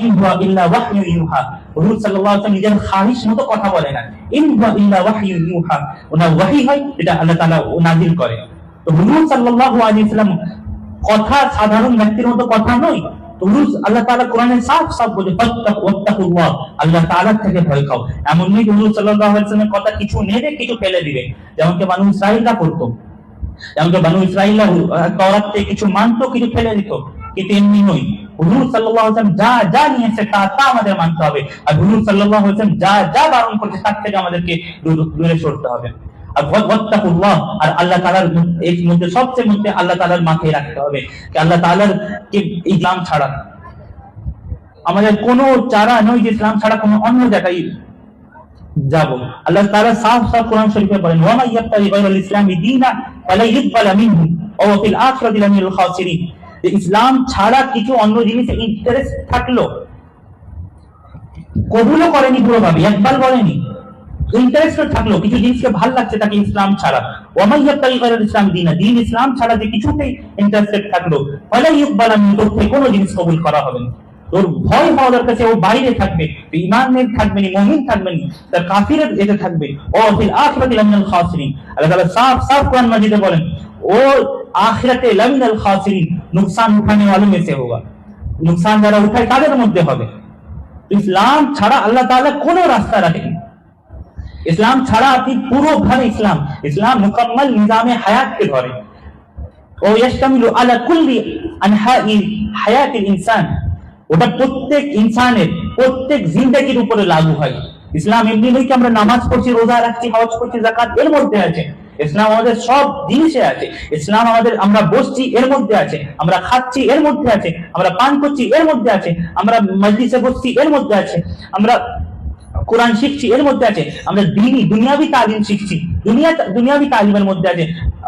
কথা থেকে ভয় খাও। এমন নয় হুজুর ওয়াসাল্লামের কথা কিছু নেবে, কিছু ফেলে দিবে। যেমন মানুষ ইসরাইলরা করতো যেমন তওরাত থেকে কিছু মানতো, কিছু ফেলে দিত। কিন্তু এমনি নয়। হুজুর যা যা নিয়েছে তা তা আমাদের মানতে হবে। আর হুজুর যা যা বারণ তার থেকে আমাদেরকে দূরে সরতে হবে। আর আর আল্লাহ মধ্যে সবচেয়ে মধ্যে আল্লাহ মাথায় রাখতে হবে। আল্লাহ ইসলাম ছাড়া আমাদের কোনো চারা নয় যে ইসলাম ছাড়া কোনো অন্য জায়গায় যাব। আল্লাহ তাআলা সাফ সাফ কোরআন শরীফে বলেন, ওয়া ইয়াবতাগি গায়রাল ইসলামি দীনা ফালা ইউকবালা মিনহু, ওয়া ফিল আখিরাতি লামিনাল খাসিরিন। ইসলাম ছাড়া কিছু অন্য জিনিসে ইন্টারেস্ট থাকল। কবুলও করেনি পুরোভাবে একবার বলেনি। ইন্টারেস্টেড থাকল, কিছু জিনিসকে ভালো লাগছে তাকে ইসলাম ছাড়া। ইসলাম দীনা ইসলাম ছাড়া যে থাকল ফালা ইউকবালা মিনহু তোর কোনো জিনিস কবুল করা হবে না। ভয় হওয়া দরকার ও বাইরে থাকবে ইমানের থাকবে না, মমিন তার এতে থাকবে। ও ফিল আখিরাতি লামিনাল খাসিরিন। আল্লাহ তাআলা সাফ সাফ কোরআন মাজিদে বলেন, ও আখিরাতে লামিনাল খাসিরিন। নুকসান উঠানে वालों में से होगा নুকসান যারা উঠায় তাদের মধ্যে হবে তো ইসলাম ছাড়া আল্লাহ তাআলা কোনো রাস্তা রাখেনি ইসলাম ছাড়া আপনি পুরো ভাবে ইসলাম ইসলাম মুকম্মল নিজামে হায়াতকে ধরে ও ইয়াশতামিলু আলা কুল্লি আনহাই হায়াতিল ইনসান ওটা প্রত্যেক ইনসানের প্রত্যেক জিন্দেগির উপরে লাগু হয় ইসলাম এমনি নয় কি আমরা নামাজ পড়ছি রোজা রাখছি হজ করছি জাকাত এর মধ্যে আছে ইসলাম আমাদের সব জিনিসে আছে। ইসলাম আমাদের, আমরা বসছি এর মধ্যে আছে, আমরা খাচ্ছি এর মধ্যে আছে, আমরা পান করছি এর মধ্যে আছে, আমরা মজলিসে বসছি এর মধ্যে আছে, আমরা কোরআন শিখছি এর মধ্যে আছে, আমরা দিনই দুনিয়াবি তালিম শিখছি, দুনিয়া, দুনিয়াবি তালিমের মধ্যে আছে,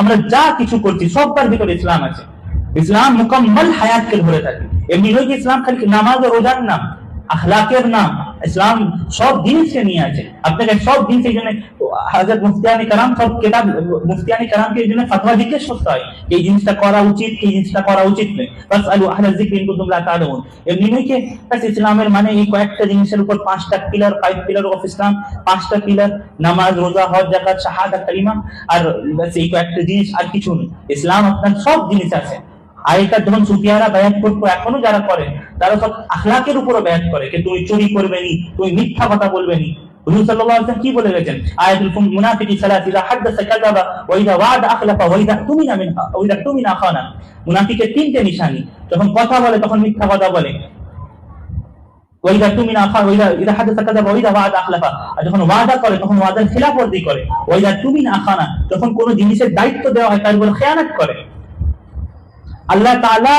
আমরা যা কিছু করছি সবটার ভিতরে ইসলাম আছে। ইসলাম মুকম্মল হায়াতকে ধরে থাকে। এমনি নয় কি ইসলাম খালি নামাজ রোজার নাম, আখলাকের নাম, ইসলাম সব জিনিসকে নিয়ে আছে। আপনাকে সব জিনিস এই জন্য হাজরত মুফতিয়ানি সব মুফতিয়ানি এই জন্য জিজ্ঞেস করতে হয় এই জিনিসটা করা উচিত, এই জিনিসটা করা উচিত নয়। বাস আলু আহলা তা'লামুন এমনি নয় বাস ইসলামের মানে এই কয়েকটা জিনিসের উপর পাঁচটা pillar five pillar of Islam পাঁচটা পিলার নামাজ, রোজা, হজ, যাকাত, শাহাদাত কালিমা আর এই কয়েকটা জিনিস আর কিছু নেই ইসলাম আপনার সব জিনিস আছে। আগেকার যখন সুফিয়ারা ব্যায়াত করতো, এখনও যারা করে, তারা সব আখলাকের উপরও ব্যায়াত করে। যে তুমি চুরি করবে নি, তুমি মিথ্যা কথা বলবে নি। হুজুর সাল্লাল্লাহু আলাইহি কি বলে গেছেন? আয়াতুল মুনাফিকি ইযা হাদাসা কাযাবা, ওয়া ইযা ওয়াদা আখলাফা ওয়া ইযা তুমিনা মিনহা, ওয়া ইযা তুমিনা খানা মুনাফিকের তিনটে নিশানি, যখন কথা বলে তখন মিথ্যা কথা বলে। ওয়াইদা তুমিনা আখা ওয়াইদা ইদা হাদাসা কাযাবা ওয়াইদা ওয়াদা আখলাফা। আর যখন ওয়াদা করে, তখন ওয়াদার খিলাফওয়ার্জি করে। ওয়াইদা তুমিনা আখানা, যখন কোনো জিনিসের দায়িত্ব দেওয়া হয়, তার উপর খেয়ানত করে। আল্লাহ তাআলা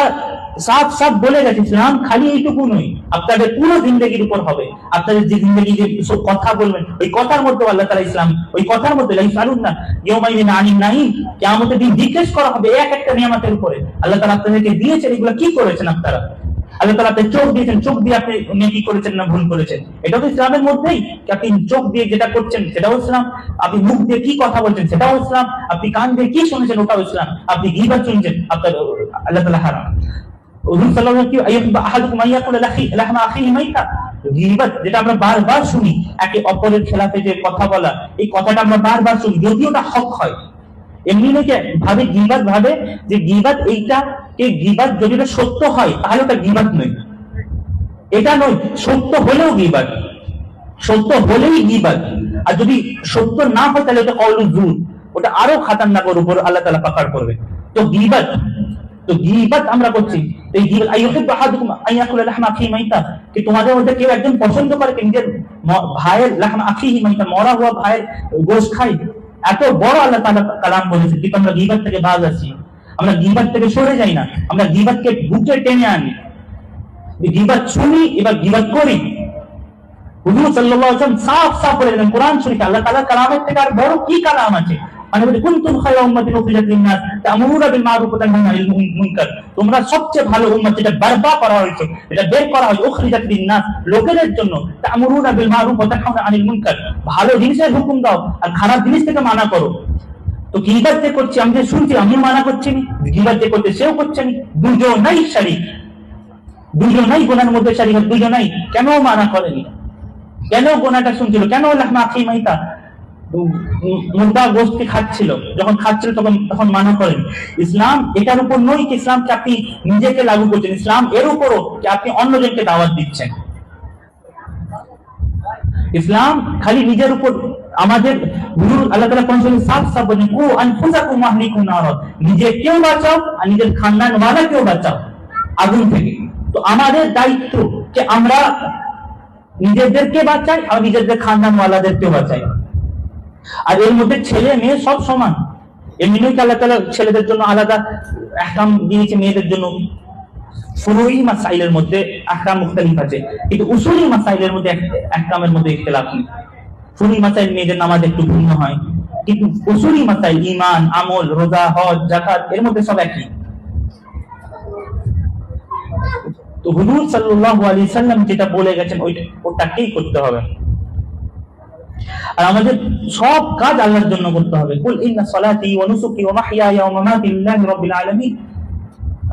সাফ সাফ বলে গেছে, ইসলাম খালি এইটুকু নয়। আপনাদের পুরো জিন্দগির উপর হবে। আপনাদের যে জিন্দগি, যে সব কথা বলবেন, ওই কথার মধ্যে আল্লাহ তাআলা ইসলাম, ওই কথার মধ্যে লাই সালুন না ইয়মাইদিন আনিম নাইম কিয়ামতের দিন জিজ্ঞেস করা হবে এক একটা নিয়ামতের উপরে। আল্লাহ তাআলা আপনাদেরকে দিয়েছেন, এগুলো কি করেছেন আপনারা? আল্লাহ তাআলা আপনাকে চোখ দিয়েছেন, চোখ দিয়ে আপনি নেকি করেছেন না ভুল করেছেন? এটা তো ইসলামের মধ্যেই। আপনি চোখ দিয়ে যেটা করছেন, সেটাও ইসলাম। আপনি মুখ দিয়ে কি কথা বলছেন, সেটাও ইসলাম। আপনি কান দিয়ে কি শুনেছেন, ওটাও ইসলাম। আপনি গিবাত শুনছেন, আপনার আল্লাহ তাআলা হারাম। হুজুর সাল্লাল্লাহু আলাইহি ওয়াসাল্লাম কি মাইতা। গীবত, যেটা আমরা বারবার শুনি, একে অপরের খেলাফে যে কথা বলা, এই কথাটা আমরা বারবার শুনি, যদিও ওটা হক হয়। এমনি ভাবে গিবাত ভাবে, যে গিবাত এইটা, এই গিবাত যদি এটা সত্য হয়, তাহলে গিবাত নয়। এটা নয়, সত্য হলেও গিবাত। সত্য হলেই গিবাত। আর যদি সত্য না হয়, তাহলে কলু জুর ওটা আরও খাতারনাকের উপর আল্লাহ তাআলা পাকার করবে। তো গিবাত তো গিবাত আমরা করছি। তোমাদের মধ্যে কেউ একজন পছন্দ করে নিজের ভাইয়ের লাহমা আখিহি মাইতা মরা হওয়া ভাইয়ের গোশত খাই? এত বড় আল্লাহ তাআলা কালাম বলেছে, কিন্তু আমরা গিবাত থেকে বাজ আছি। আমরা গিবাত থেকে সরে যাই না। আমরা গিবাতকে বুকে টেনে আনি। গিবাত শুনি, এবার গিবাত করি। হুজুর সাল্লাল্লাহু সাফ সাফ বলে দিলেন, কোরআন শরীফে আল্লাহ কালামের থেকে আর বড় কি কালাম আছে? মানে বলে, কুনতুম খায়রা উম্মাতিন উখরিজাত লিন-নাস, তা'মুরুনা বিল মা'রুফ ওয়া তানহাউনা আনিল মুনকার। তোমরা সবচেয়ে ভালো উম্মত যেটা বারবা করা হয়েছে এটা বের করা হয়েছে উখরিজাত লিন-নাস লোকেদের জন্য, তা'মুরুনা বিল মা'রুফ ওয়া তানহাউনা আনিল মুনকার। ভালো জিনিসের হুকুম দাও আর খারাপ জিনিস থেকে মানা করো। তো গিবাত যে করছি, আমি শুনছি আমি মানা করছি না গিবাত যে করতে সেও করছে না। দুজনাই শারীক। দুজনাই গোনার মধ্যে শারীর দুজনাই কেন মানা করেনি? কেন গোনাটা শুনছিল? কেন লাহমা আখি মাইতা মুদ্রা গোষ্ঠী খাচ্ছিল। যখন খাচ্ছিল তখন তখন মানা করেন, ইসলাম এটার উপর নয় কি ইসলামকে আপনি নিজেকে লাগু করছেন? ইসলাম এর উপরও কি আপনি অন্যজনকে দাওয়াত দিচ্ছেন? ইসলাম খালি নিজের উপর আমাদের গুরু আল্লাহ তাআলা নিজে কেউ বাঁচাও আর নিজের খানদান ওয়ালা কেউ বাঁচাও আগুন থেকে। তো আমাদের দায়িত্ব যে আমরা নিজেদেরকে বাঁচাই আর নিজেদের খানদান বাঁচাই। আর এর মধ্যে ছেলে মেয়ে সব সমান। এমনি নয় আল্লাহ তাআলা ছেলেদের জন্য আলাদা আহকাম দিয়েছে মেয়েদের জন্য। ফুরুই মাসাইলের মধ্যে মুখতালিফ আছে। কিন্তু মাসাইলের মধ্যে মধ্যে নেই। ফুরুই মাসাইল মেয়েদের নামাজ একটু ভিন্ন হয়। কিন্তু উসুলি মাসাইল, ঈমান, আমল, রোজা, হজ, যাকাত, এর মধ্যে সব একই। তো হুজুর সাল্লাল্লাহু সাল্লাম যেটা বলে গেছেন, ওইটা ওটাকেই করতে হবে। আর আমাদের সব কাজ আল্লাহর জন্য করতে হবে। কুল ইন্না সালাতি ওয়া নুসুকি ওয়া মাহইয়ায়া ওয়া মামাতি লিল্লাহি রাব্বিল আলামিন।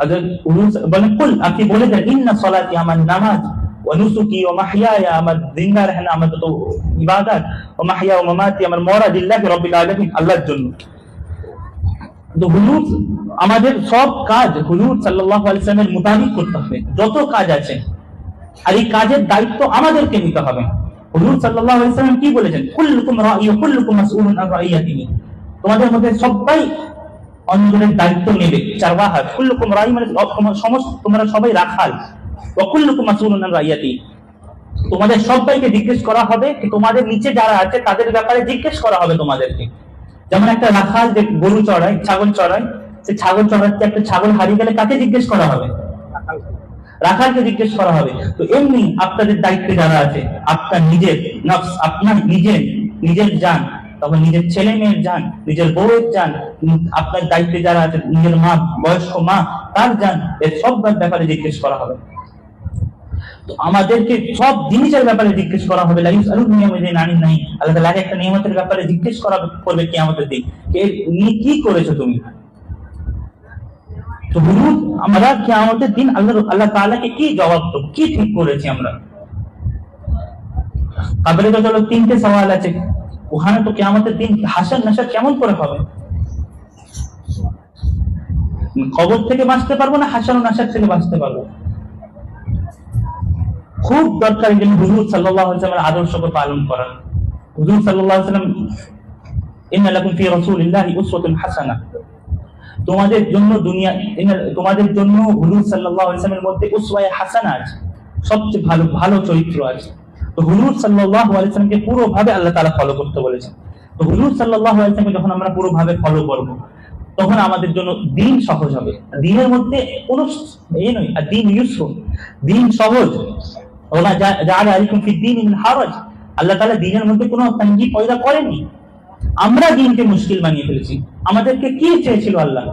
আগে হুজুর বলেন কুল, আপনি বলে দেন, ইন্না সালাতি আমার নামাজ ওয়া নুসুকি ওয়া মাহইয়ায়া আমার জিন্দা রাহনা, আমার তো ইবাদত, ওয়া মাহইয়া ওয়া মামাতি আমার মরা লিল্লাহি রাব্বিল আলামিন আল্লাহর জন্য। তো হুজুর, আমাদের সব কাজ হুজুর সাল্লাল্লাহু আলাইহি সাল্লামের মোতাবিক করতে হবে। যত কাজ আছে, আর এই কাজের দায়িত্ব আমাদেরকে নিতে হবে। হুজুর সাল্লাল্লাহু আলাইহি সাল্লাম কি বলেছেন? কুল্লুকুম কুল্লুকুম মাসউলুন আন তোমাদের মধ্যে সবাই অন্যজনের দায়িত্ব নেবে কুল্লুকুম মানে সমস্ত তোমরা সবাই রাখাল। কুল্লুকুম মাসউলুন আন তোমাদের সবাইকে জিজ্ঞেস করা হবে তোমাদের নিচে যারা আছে, তাদের ব্যাপারে জিজ্ঞেস করা হবে তোমাদেরকে। যেমন একটা রাখাল যে গরু চড়ায়, ছাগল চড়ায়, সে ছাগল চড়াতে একটা ছাগল হারিয়ে গেলে কাকে জিজ্ঞেস করা হবে? রাখালকে জিজ্ঞেস করা হবে, তো এমনি আপনাদের দায়িত্বে যারা আছে, আপনার নিজের নফস, আপনার নিজের নিজের যান তখন নিজের ছেলে মেয়ের যান নিজের বউয়ের যান আপনার দায়িত্বে যারা আছে, নিজের মা, বয়স্ক মা, তার যান এর সব ব্যাপারে জিজ্ঞেস করা হবে। তো আমাদেরকে সব জিনিসের ব্যাপারে জিজ্ঞেস করা হবে নাই, আল্লাহ একটা নিয়মতের ব্যাপারে জিজ্ঞেস করা করবে কি আমাদের দিন কি করেছ তুমি? তো হুজুর, আমরা কিয়ামতের দিন আল্লাহ আল্লাহ তাআলাকে কি জবাব দেব? কি ঠিক করেছি আমরা? কাবরে তো চলো তিনটে সওয়াল আছে। ওখানে তো কিয়ামতের দিন হাসান নাসার কেমন করে হবে? কবর থেকে বাঁচতে পারব না হাসান নাসার থেকে বাঁচতে পারব? খুব দরকার জন্য হুজুর ওয়াসাল্লামের আদর্শকে পালন করা। হুজুর সাল্লাল্লাহু আলাইহি ওয়াসাল্লাম, ইন্না লাকুম ফি রাসূলিল্লাহি উসওয়াতুন হাসানাহ। তোমাদের জন্য দুনিয়া তোমাদের জন্য হুজুর সাল্লাল্লাহু আলাইহি ওয়াসাল্লামের মধ্যে উসওয়ায়ে হাসানা আছে, সবচেয়ে ভালো ভালো চরিত্র আছে। তো হুজুর সাল্লাল্লাহু আলাইহি ওয়াসাল্লামকে পুরো ভাবে আল্লাহ তাআলা ফলো করতে বলেছেন। তো হুজুর সাল্লাল্লাহু আলাইহি ওয়াসাল্লামকে যখন আমরা পুরো ভাবে ফলো করব, তখন আমাদের জন্য দিন সহজ হবে। দিনের মধ্যে কোনো এ নয়, আর দিন ইউসর। দিন সহজ। জা- জাআলা আলাইকুম ফিদ দীন হারাজ। আল্লাহ তাআলা দিনের মধ্যে কোনো তঙ্গি পয়দা করেনি আমরা দিনকে মুশকিল বানিয়ে ফেলেছি। আমাদেরকে কি চেয়েছিল আল্লাহ?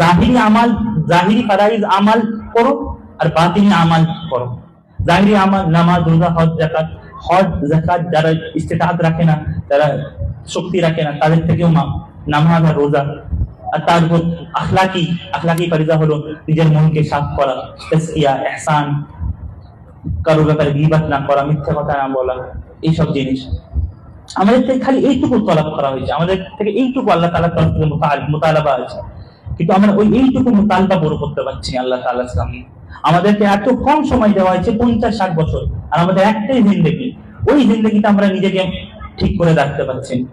জাহিরি আমাল, জাহিরি ফারাইজ আমাল করো আর বাতিনি আমাল করো। জাহিরি আমাল, নামাজ, রোজা, হজ জাকাত হজ জাকাত যারা ইস্তেতাহাত রাখে না, যারা শক্তি রাখে না, তাদের থেকেও নামাজ আর রোজা। আর তারপর আখলাকি আখলাকি ফারিজা হলো নিজের মনকে সাফ করা তাসকিয়া ইহসান। কারোর ব্যাপারে গিবাত না করা, মিথ্যা কথা না বলা, এইসব জিনিস। আমাদের থেকে খালি এইটুকু তলব করা হয়েছে। আমাদের থেকে এইটুকু আল্লাহ তাআলা তরফ থেকে মুতাল- মুতালাবা আছে। কিন্তু আমরা ওই এইটুকু মুতালবা বড় করতে পারছি আল্লাহ তাআলার সামনে। আমাদেরকে এত কম সময় দেওয়া হয়েছে, পঞ্চাশ ষাট বছর। আর আমাদের একটাই জিন্দগি। ওই জিন্দগিতে আমরা নিজেকে ঠিক করে রাখতে পারছি।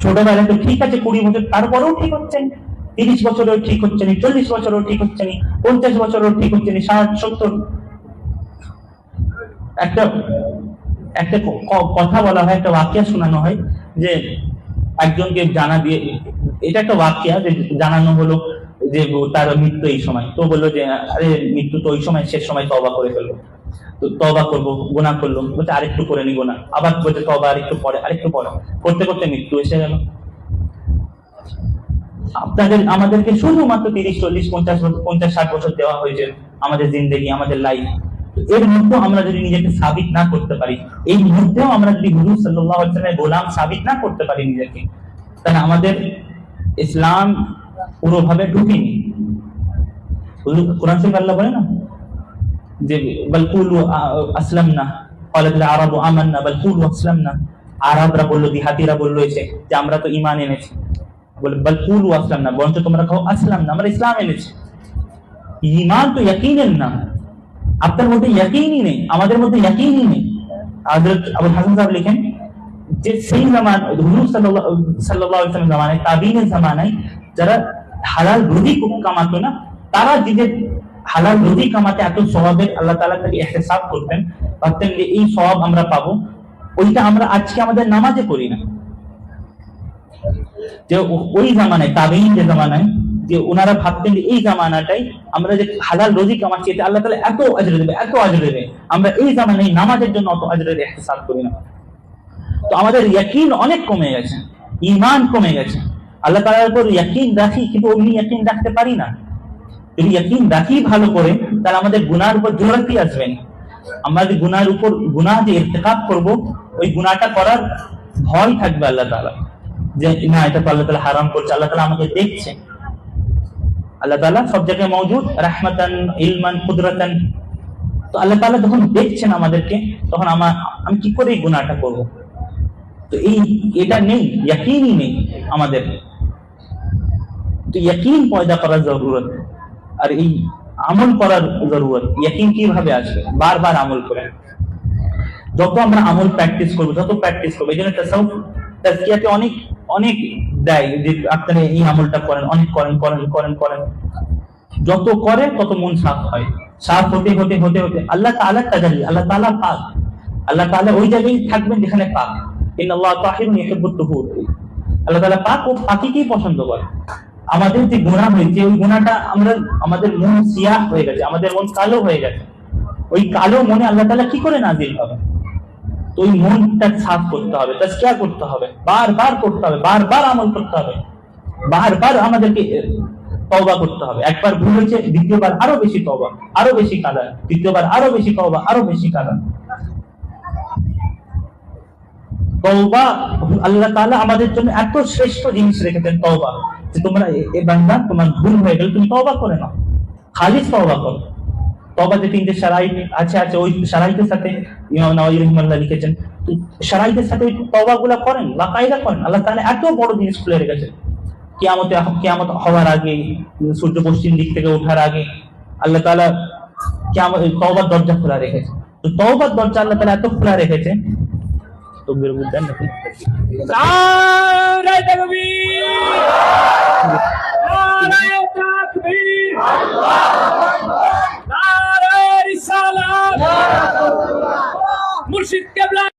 ছোটবেলায় তো ঠিক আছে, কুড়ি বছর, তারপরেও ঠিক হচ্ছে না। তিরিশ বছরেও ঠিক হচ্ছে না, চল্লিশ বছরেও ঠিক হচ্ছে না, পঞ্চাশ বছরেও ঠিক হচ্ছে না, ষাট, সত্তর। একটা একটা কথা বলা হয়, একটা বাক্যা শোনানো হয় যে একজনকে জানা দিয়ে, এটা একটা বাক্যা যে জানানো হলো যে তার মৃত্যু এই সময়। তো বলল যে, আরে, মৃত্যু তো ওই সময় শেষ সময় তবা করে ফেলল। তো তবা করব গোনা করল। বলছে, আরেকটু করে নি। গোনা আবার বলছে তবা আরেকটু পরে আরেকটু পরে। করতে করতে মৃত্যু এসে গেল। আপনাদের, আমাদেরকে শুধুমাত্র তিরিশ, চল্লিশ, পঞ্চাশ পঞ্চাশ, ষাট বছর দেওয়া হয়েছে। আমাদের জিন্দেগি, আমাদের লাইফ এর মধ্যেও আমরা যদি নিজেকে সাবিত না করতে পারি, এই মুহূর্তেও আমরা যদি হুজুর সাল্লামের গোলাম সাবিত না করতে পারি নিজেকে, তাহলে আমাদের ইসলাম পুরোভাবে ঢুকেনি। কোরআন আল্লাহ বলে না? যে বলকুলু আসলাম না আরব আমান না বলকুলু আসলাম না আরবরা বলল, দিহাতিরা বলল এসে যে আমরা তো ইমান এনেছি। বলে বলকুলু আসলাম না বরঞ্চ তোমরা খাও আসলাম না আমরা ইসলাম এনেছি। ইমান তো ইয়াকিনের না আপনার মধ্যে ইয়াকিনই নেই, আমাদের মধ্যে ইয়াকিনই নেই। হযরত আবুল হাসান সাহেব লিখেন যে সেই জামান, হুজুর সাল্লাল্লাহু আলাইহি জামানায়, তাবিনের জামানায় যারা হালাল রুজি কামাতো না, তারা নিজের হালাল রুজি কামাতে এত স্বভাবের আল্লাহ তাআলা তাকে ইহতিসাব করতেন ভাবতেন যে এই সওয়াব আমরা পাবো, ওইটা আমরা আজকে আমাদের নামাজে করি না। যে ওই জামানায় তাবেইন যে জামানায় যে ওনারা ভাবতেন এই জামানাটাই আমরা যে হালাল রোজি কামাচ্ছি, এতে আল্লাহ তাআলা এত আজরে দেবে, এত আজরে দেবে। আমরা এই জামানায় নামাজের জন্য অত আজরের ইহতিসাব করি না। তো আমাদের ইয়াকিন অনেক কমে গেছে ইমান কমে গেছে। আল্লাহ তাআলার উপর ইয়াকিন রাখি, কিন্তু অমনি ইয়াকিন রাখতে পারি না। যদি ইয়াকিন রাখি ভালো করে, তাহলে আমাদের গুনার উপর জোরাতি আসবে না। আমরা যে গুনার উপর, গুনাহ যে ইরতিকাব করব, ওই গুনাহটা করার ভয় থাকবে আল্লাহ তাআলা। যে না, এটা তো আল্লাহ তাআলা হারাম করছে, আল্লাহ তালা আমাকে দেখছে। আল্লাহ তাআলা সব জায়গায় মওজুদ, রাহমাতান, ইলমান, কুদরাতান। তো আল্লাহ তাআলা যখন দেখছেন আমাদেরকে, তখন আমার আমি কি করে এই গুনাহটা করব? তো এই, এটা নেই, ইয়াকিনই নেই আমাদের। তো ইয়াকিন পয়দা করার জরুরত, আর এই আমল করার জরুরত, ইয়াকিন কীভাবে আসবে? বারবার আমল করে যত আমরা আমল প্র্যাকটিস করব, যত প্র্যাকটিস করব, এই জন্য অনেক অনেক দেয় আপনারা এই আমলটা করেন, অনেক করেন করেন করেন করেন। যত করে, তত মন সাফ হয়। সাফ হতে হতে হতে হতে আল্লাহ আল্লাহ পাক। আল্লাহ ওই জায়গায় থাকবেন যেখানে পাক। আল্লাহ তাআলা পাক ও পাকিকেই পছন্দ করে। আমাদের যে গুনাহ হয়েছে, ওই গুনাহটা আমরা, আমাদের মন সিয়াহ হয়ে গেছে, আমাদের মন কালো হয়ে গেছে। ওই কালো মনে আল্লাহ তাআলা কি করে নাজিল হবে? তো ওই মনটা সাফ করতে হবে, তাজকিয়া করতে হবে, বারবার করতে হবে, বারবার আমল করতে হবে, বারবার আমাদেরকে তওবা করতে হবে। একবার ভুল হয়েছে, দ্বিতীয়বার আরও বেশি তওবা, আরও বেশি কাদা তৃতীয়বার আরও বেশি তওবা, আরও বেশি কাদা তওবা, আল্লাহ তাআলা আমাদের জন্য এত শ্রেষ্ঠ জিনিস রেখেছেন তওবা, যে তোমরা এ- বান্দা, তোমার ভুল হয়ে গেল তুমি তওবা করে নাও। খালিস তওবা করো। তওবা যে তিনটে শারাইত আছে আছে ওই শারাইতের সাথে ইমাম নাওয়াই রহিমাল্লাহ লিখেছেন। তো শারাইতের সাথে ওই তওবা গুলা করেন বাকায়দা করেন। আল্লাহ তাআলা এত বড় জিনিস খুলে রেখেছেন। কিয়ামতে কিয়ামত হওয়ার আগে সূর্য পশ্চিম দিক থেকে ওঠার আগে আল্লাহ তাআলা কিয়ামত তওবার দরজা খোলা রেখেছে তো তওবার দরজা আল্লাহ তাআলা এত খোলা রেখেছে তো বের বুঝলেন নাকি নারায়ে তাকবীর। নারায়ে রিসালাত মুর্শিদ কেবলা